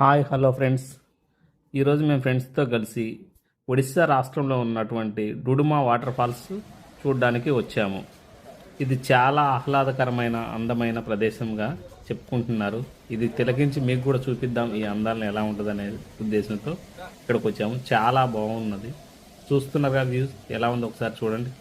Hi hello friends. ఈరోజు మేము ఫ్రెండ్స్తో కలిసి ఒడిశా రాష్ట్రంలో ఉన్నటువంటి డుడుమా వాటర్ ఫాల్స్ చూడడానికి వచ్చాము. ఇది చాలా ఆహ్లాదకరమైన అందమైన ప్రదేశంగా చెప్పుకుంటున్నారు. ఇది తిలకించి మీకు కూడా చూపిద్దాం ఈ అందాలను ఎలా ఉంటుందనే ఉద్దేశంతో ఇక్కడికి వచ్చాము. చాలా బాగున్నది. చూస్తున్నారుగా వ్యూస్ ఎలా ఉందో ఒకసారి చూడండి.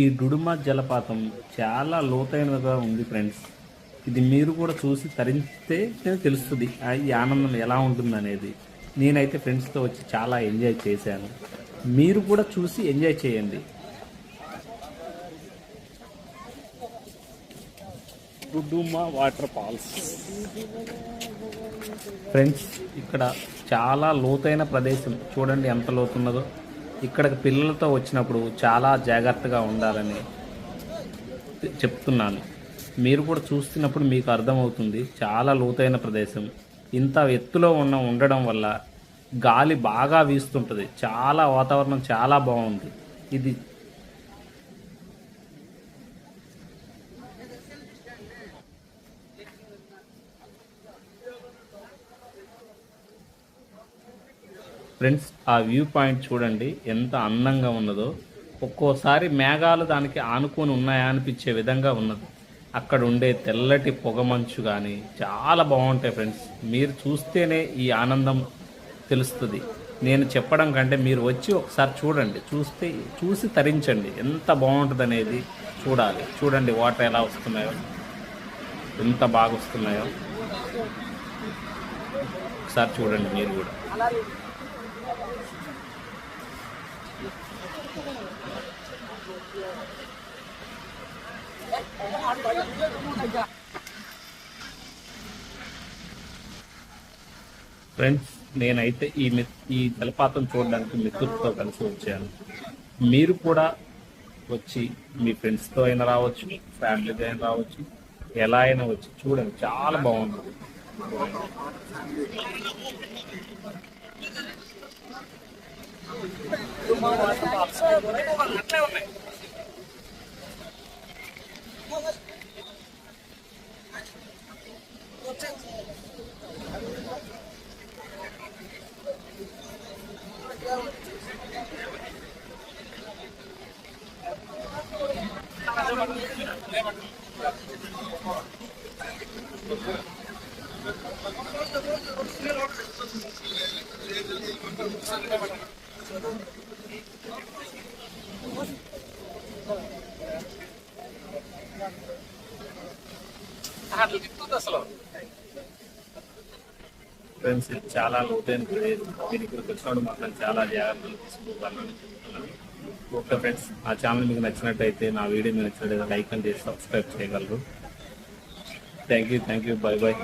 ఈ డుడుమ జలపాతం చాలా లోతైనదిగా ఉంది ఫ్రెండ్స్. ఇది మీరు కూడా చూసి తరిస్తే తెలుస్తుంది ఈ ఆనందం ఎలా ఉంటుంది అనేది నేనైతే ఫ్రెండ్స్తో వచ్చి చాలా ఎంజాయ్ చేశాను. మీరు కూడా చూసి ఎంజాయ్ చేయండి. Duduma water falls. ఫ్రెండ్స్ ఇక్కడ చాలా లోతైన ప్రదేశం. చూడండి ఎంత లోతున్నదో. ఇక్కడికి పిల్లలతో వచ్చినప్పుడు చాలా జాగ్రత్తగా ఉండాలని చెప్తున్నాను. మీరు కూడా చూస్తున్నప్పుడు మీకు అర్థమవుతుంది. చాలా లోతైన ప్రదేశం. ఇంత ఎత్తులో ఉన్న ఉండడం వల్ల గాలి బాగా వీస్తుంటుంది. చాలా వాతావరణం చాలా బాగుంది. ఇది ఫ్రెండ్స్ ఆ వ్యూ పాయింట్ చూడండి ఎంత అందంగా ఉన్నదో. ఒక్కోసారి మేఘాలు దానికి ఆనుకొని ఉన్నాయా అనిపించే విధంగా ఉన్నది. అక్కడ ఉండే తెల్లటి పొగమంచు కానీ చాలా బాగుంటాయి ఫ్రెండ్స్. మీరు చూస్తేనే ఈ ఆనందం తెలుస్తుంది. నేను చెప్పడం కంటే మీరు వచ్చి ఒకసారి చూడండి. చూస్తే చూసి తరించండి. ఎంత బాగుంటుంది అనేది చూడాలి. చూడండి వాటర్ ఎలా వస్తున్నాయో. ఎంత బాగా వస్తున్నాయో. ఒకసారి చూడండి మీరు కూడా. ఫ్రెండ్స్ నేనైతే ఈ మి- ఈ జలపాతం చూడడానికి మిత్రులతో కలిసి వచ్చాను. మీరు కూడా వచ్చి మీ ఫ్రెండ్స్తో అయినా రావచ్చు ఫ్యామిలీతో అయినా రావచ్చు ఎలా అయినా వచ్చి చూడండి. చాలా బాగుంటుంది ఫ్రెండ్స్ ఇది చాలా లోతైన ప్రదేశం మీరు ఇక్కడికి వచ్చినప్పుడు మాత్రం చాలా జాగ్రత్తలు తీసుకోవాలని చెప్తున్నాను. ఓకే ఫ్రెండ్స్ ఆ ఛానల్ మీకు నచ్చినట్టయితే నా వీడియో మీకు నచ్చినట్టయితే లైక్ అండ్ చేసి సబ్స్క్రైబ్ చేయగలరు. Thank you thank you bye bye